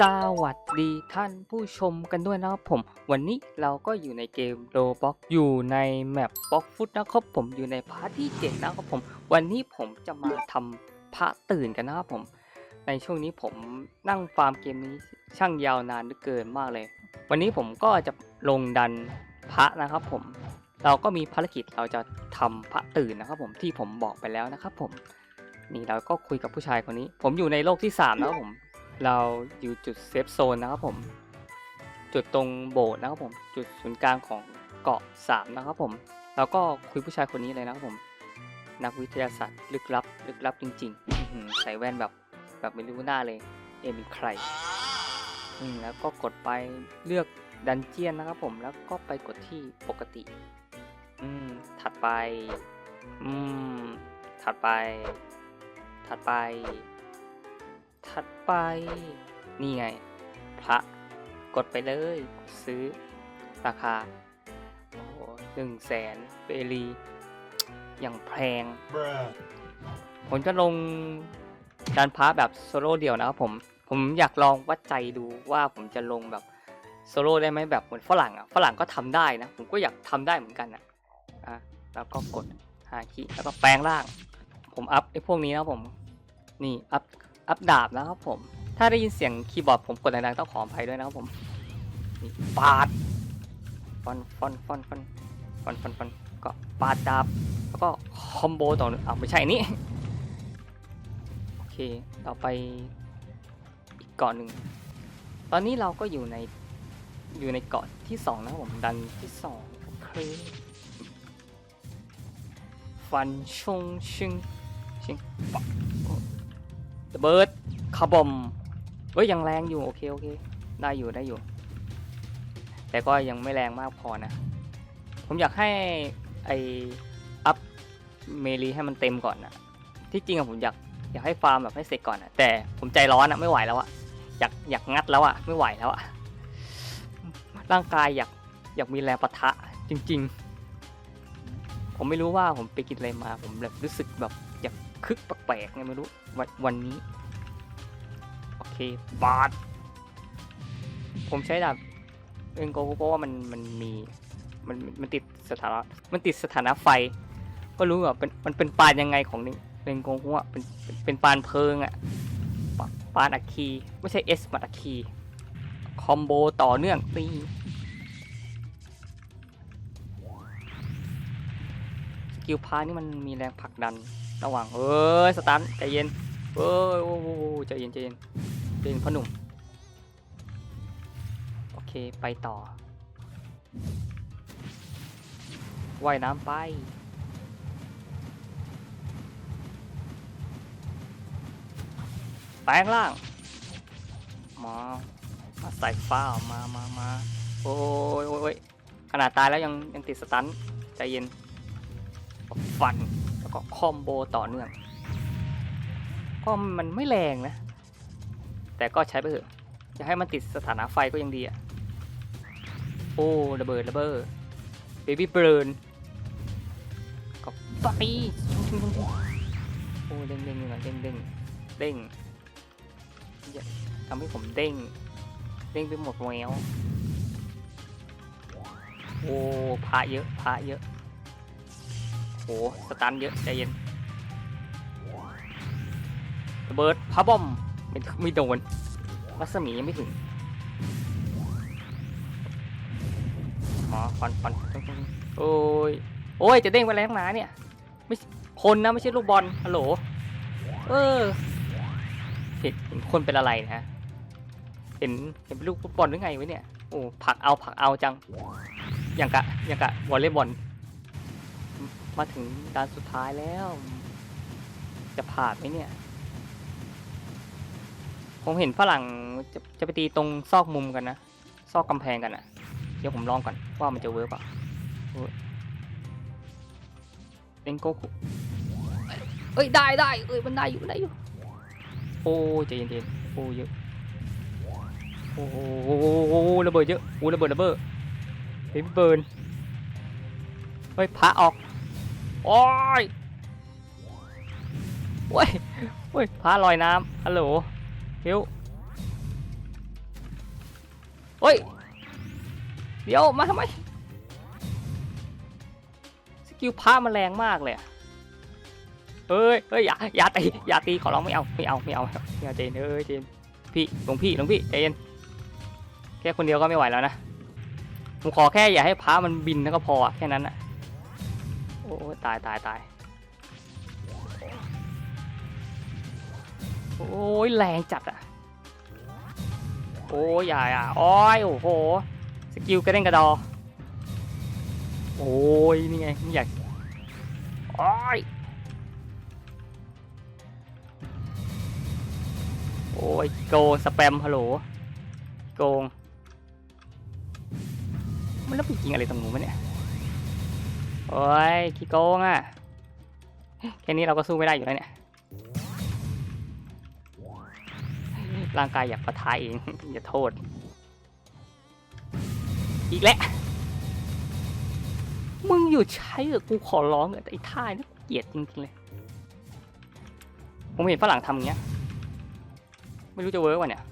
สวัสดีท่านผู้ชมกันด้วยนะครับผม วันนี้เราก็อยู่ในเกมโรบ็อกอยู่ในแมปบ็อกฟุตนะครับผมอยู่ในพาร์ทที่เจ็ดนะครับผม วันนี้ผมจะมาทำพระตื่นกันนะครับผม ในช่วงนี้ผมนั่งฟาร์มเกมนี้ช่างยาวนานเหลือเกินมากเลย วันนี้ผมก็จะลงดันพระนะครับผม เราก็มีภารกิจเราจะทำพระตื่นนะครับผมที่ผมบอกไปแล้วนะครับผม นี่เราก็คุยกับผู้ชายคนนี้ ผมอยู่ในโลกที่สามนะผม เราอยู่จุดเซฟโซนนะครับผม จุดตรงโบสถ์นะครับผม จุดศูนย์กลางของเกาะสามนะครับผม แล้วก็คุยผู้ชายคนนี้เลยนะครับผม นักวิทยาศาสตร์ลึกลับลึกลับจริงๆใส่แว่นแบบแบบไม่รู้หน้าเลย เอ็มเป็นใครอืมแล้วก็กดไปเลือกดันเจียนนะครับผม แล้วก็ไปกดที่ปกติ อืม ถัดไป อืม ถัดไป ถัดไป ถัด ไป นี่ไง พระ กดไปเลย ซื้อ ราคา โอ้หนึ่งแสนเบลีอย่างแพง Bruh. ผมจะลงดันพาร์ทแบบโซโล่เดี่ยวนะครับผม ผมอยากลองวัดใจดูว่าผมจะลงแบบโซโล่ได้ไหมแบบเหมือนฝรั่งอะ ฝรั่งก็ทำได้นะ ผมก็อยากทำได้เหมือนกันอะอะแล้วก็กดหาคีย์แล้วก็แปลงร่าง ผมอัพไอ้พวกนี้นะครับผม นี่อัพ อัพดาบนะครับผม ถ้าได้ยินเสียงคีย์บอร์ดผมกดดังๆต้องขออภัยด้วยนะครับผมปาดฟอนฟอนฟอนฟอนฟอนฟอนฟอนก็ปาดดาบแล้วก็คอมโบต่อหนึ่งอ้าวไม่ใช่นนี้โอเคเราไปอีกเกาะหนึ่งตอนนี้เราก็อยู่ในอยู่ในเกาะที่สองนะครับผมดันที่สองโอเคฟันชงชิงชิงปั เบิร์ดคาบอมเฮ้ยยังแรงอยู่โอเคโอเค ได้อยู่ได้อยู่ แต่ก็ยังไม่แรงมากพอนะ ผมอยากให้ไออัพเมลีให้มันเต็มก่อนนะที่จริงอะผมอยากอยากให้ฟาร์มแบบให้เสร็จก่อนอะแต่ผมใจร้อนอะไม่ไหวแล้วอะอยากอยากงัดแล้วอะไม่ไหวแล้วอะร่างกายอยากอยากมีแรงปะทะจริง ๆ ผมไม่รู้ว่าผมไปกินอะไรมา ผมแบบรู้สึกแบบ อยากคึกแปลกๆไงไม่รู้วันวันนี้ โอเค บาดผมใช้ดาบเองโกเพราะว่ามันมันมีมันมันติดสถานะมันติดสถานะไฟ ก็รู้ว่าเป็นมันเป็นปานยังไงของนี่เองโกหัวเป็นเป็นเป็นปานเพลิงอะปานอัคคีไม่ใช่เอสมัดอัคคีคอมโบต่อเนื่องตีสกิลพานี่มันมีแรงผลักดัน ระหว่างเอ้ยสตันใจเย็นเอ้ยโอ้โหใจเย็นใจเย็นใจเย็นพ่อหนุ่มโอเคไปต่อว่ายน้ำไปแปลงร่างมามาใส่ฟ้ามามามาโอ้ยโอ้ยโอ้ยขนาดตายแล้วยังยังติดสตันใจเย็นฟัน แล้วก็คอมโบต่อเนื่อง ก็มันไม่แรงนะ แต่ก็ใช้ไปเถอะ อย่าให้มันติดสถานะไฟก็ยังดีอะโอ้ระเบิดระเบิดเบบี้เบิร์นก็ไฟชุ่มชุ่มชุ่มชุ่มโอ้เด้งเด้งอยู่นะเด้งเด้งเด้งทำให้ผมเด้ง เด้งไปหมดแววโอ้พระเยอะพระเยอะ โอ้สตันเยอะใจเย็นระเบิดพระบอมไม่ไม่โดนรัศมียังไม่ถึงหมอฟันฟันโอ้ยโอ้ยจะเด้งไปแล้วหนาเนี่ยไม่คนนะไม่ใช่ลูกบอลฮัลโหลเออเห็นเห็นคนเป็นอะไรนะเห็นเห็นเป็นลูกฟุตบอลหรือไงวะเนี่ยโอ้ผักเอาผักเอาจังอย่างกะอย่างกะวอลเลย์บอล มาถึงด้านสุดท้ายแล้ว จะผ่านไหมเนี่ย ผมเห็นฝรั่งจะจะไปตีตรงซอกมุมกันนะ ซอกกำแพงกันนะเดี๋ยวผมลองก่อนว่ามันจะเวิร์กเปล่ะเอ็นโกคุเอ้ยได้ได้เอ้ยมันได้อยู่ได้อยู่ โอ้ยใจเย็นๆโอ้เยอะโอ้โหระเบิดเยอะโอ้ระเบิดระเบิดเฮ้ยเบิร์นเฮ้ยพระออก โอ้ยโอ้ยโอ้ยพระลอยน้ำฮัลโหลฮิวเฮ้ย เดี๋ยว มาทำไม สกิลพามันแรงมากเลยเฮ้ยเฮ้ย อย่า อย่าตี อย่าตี ขอร้องไม่เอา ไม่เอา ไม่เอาไม่เอาเจนเอ้ยเจนพี่หลวงพี่หลวงพี่เจนแค่คนเดียวก็ไม่ไหวแล้วนะ ผมขอแค่อย่าให้พามันบินแล้วก็พอแค่นั้นอะ อ้ยตายตายตายโอ้ยแรงจัดอะโอ้ยอย่าอย่าโอ้ยโอ้โห สกิลกระเด้งกระดอ โอ้ยนี่ไงไม่อยากโอ้ยโอ้ยโกสแปมฮัลโหลโกงมันแล้วไปยิงอะไรตรงนู้นวะเนี่ย โอ้ยขี้โกงอะ แค่นี้เราก็สู้ไม่ได้อยู่แล้วเนี่ย ร่างกายอยากปะทะเอง อย่าโทษ อีกแล้ว มึงอยู่ใช้เหรอกูขอร้องเถอะแต่ไอ้ท่านี่เกลียดจริงๆเลย ผมเห็นฝรั่งทำอย่างเงี้ย ไม่รู้จะเวิร์กวะเนี่ย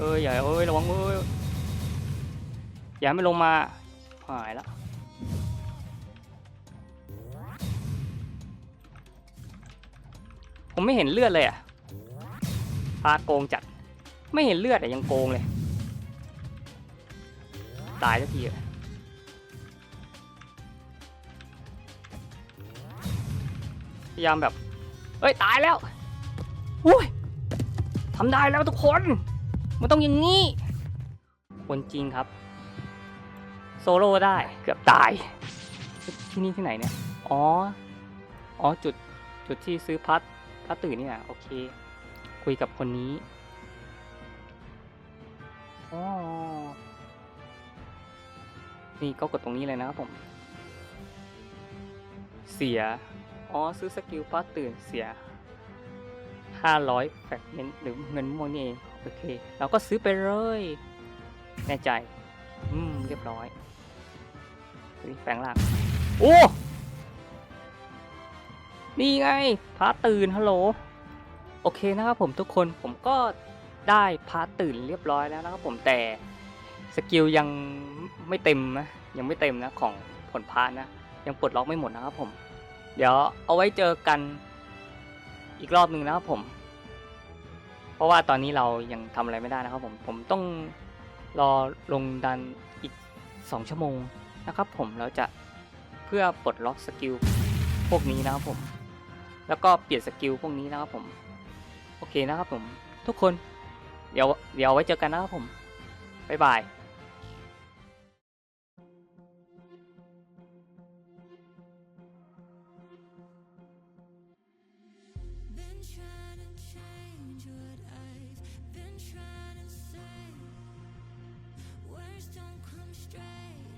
เอ้ยอย่าเอ้ยระวังเอ้ยอย่าไม่ลงมาหายแล้วผมไม่เห็นเลือดเลยอะพาโกงจัดไม่เห็นเลือดอะยังโกงเลย ตายสักทีอะพยายามแบบ เอ้ย ตายแล้วอุ้ยทำได้แล้วทุกคน มันต้องอย่างนี้ คนจริงครับ โซโล่ได้เกือบตาย ที่นี่ที่ไหนเนี่ย อ๋อ อ๋อจุดจุดที่ซื้อพัดพัดตื่นนี่นะโอเค คุยกับคนนี้อ๋อนี่ก็กดตรงนี้เลยนะครับผม เสีย อ๋อ ซื้อสกิลพัดตื่นเสีย 500แฟกเมนต์หรือเงินม่วงนี่เอง โอเค เราก็ซื้อไปเลย แน่ใจ อืม เรียบร้อยเฮ้ยแฝงล่างโอ้ นี่ไงพระตื่นฮัลโหล โอเคนะครับผมทุกคน ผมก็ได้พาตื่นเรียบร้อยแล้วนะครับผม แต่สกิลยังไม่เต็มนะ ยังไม่เต็มนะของผลพานะ ยังปลดล็อกไม่หมดนะครับผม เดี๋ยวเอาไว้เจอกันอีกรอบหนึ่งนะครับผม เพราะว่าตอนนี้เรายังทำอะไรไม่ได้นะครับผมผมต้องรอลงดันอีก 2 ชั่วโมงนะครับ ผมแล้วจะเพื่อปลดล็อกสกิลพวกนี้นะครับผม แล้วก็เปลี่ยนสกิลพวกนี้นะครับผม โอเคนะครับผม ทุกคน เดี๋ยวเดี๋ยวไว้เจอกันนะครับผมบ๊ายบาย trying to change what I been trying to say words don't come straight.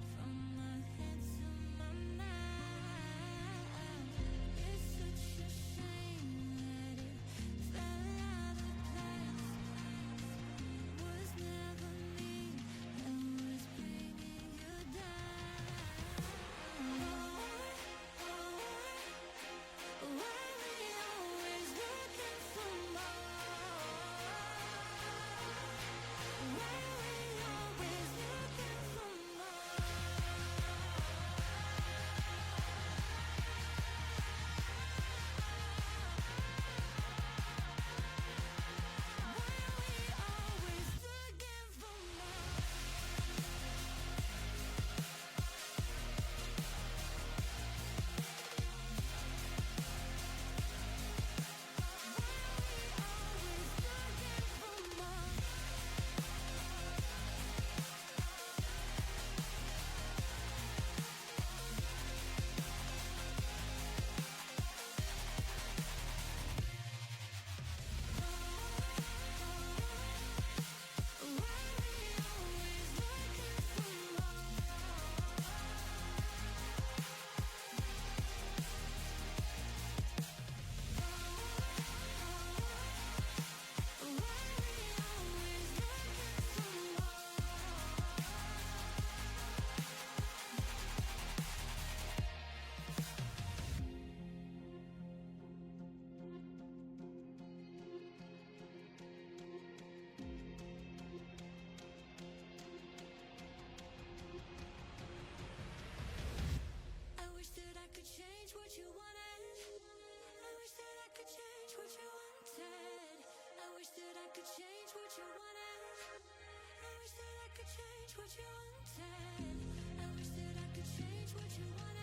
what you wanted. I wish that I could change what you wanted.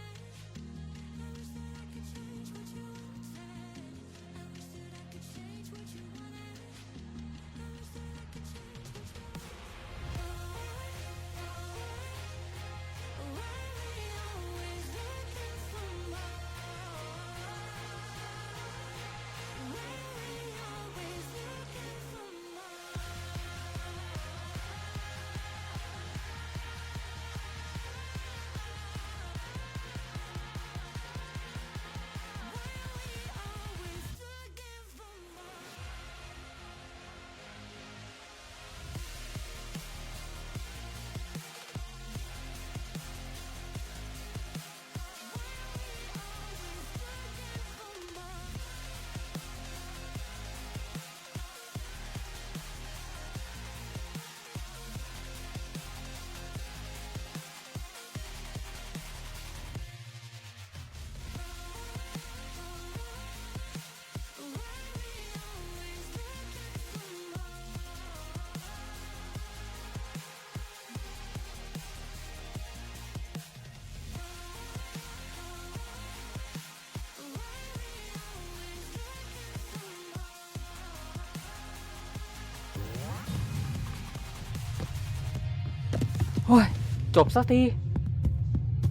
โอ้ย จบสักที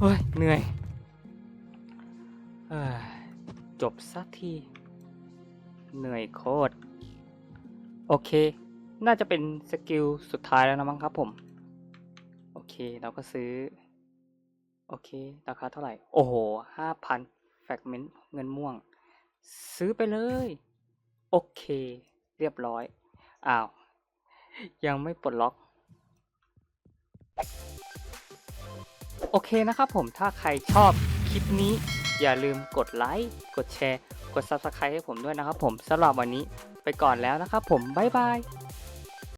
เฮ้ย เหนื่อยเอ้ยจบสักที เหนื่อยโคตร โอเค น่าจะเป็นสกิลสุดท้ายแล้วนะมั้งครับผม โอเค เราก็ซื้อ โอเค ราคาเท่าไหร่ โอ้โหห้าพันแฟกเมนต์เงินม่วง ซื้อไปเลย โอเค เรียบร้อย อ้าว ยังไม่ปลดล็อก โอเคนะครับผมถ้าใครชอบคลิปนี้ อย่าลืมกดไลค์กดแชร์ กด Subscribe ให้ผมด้วยนะครับผมสำหรับวันนี้ไปก่อนแล้วนะครับผมบ๊ายบาย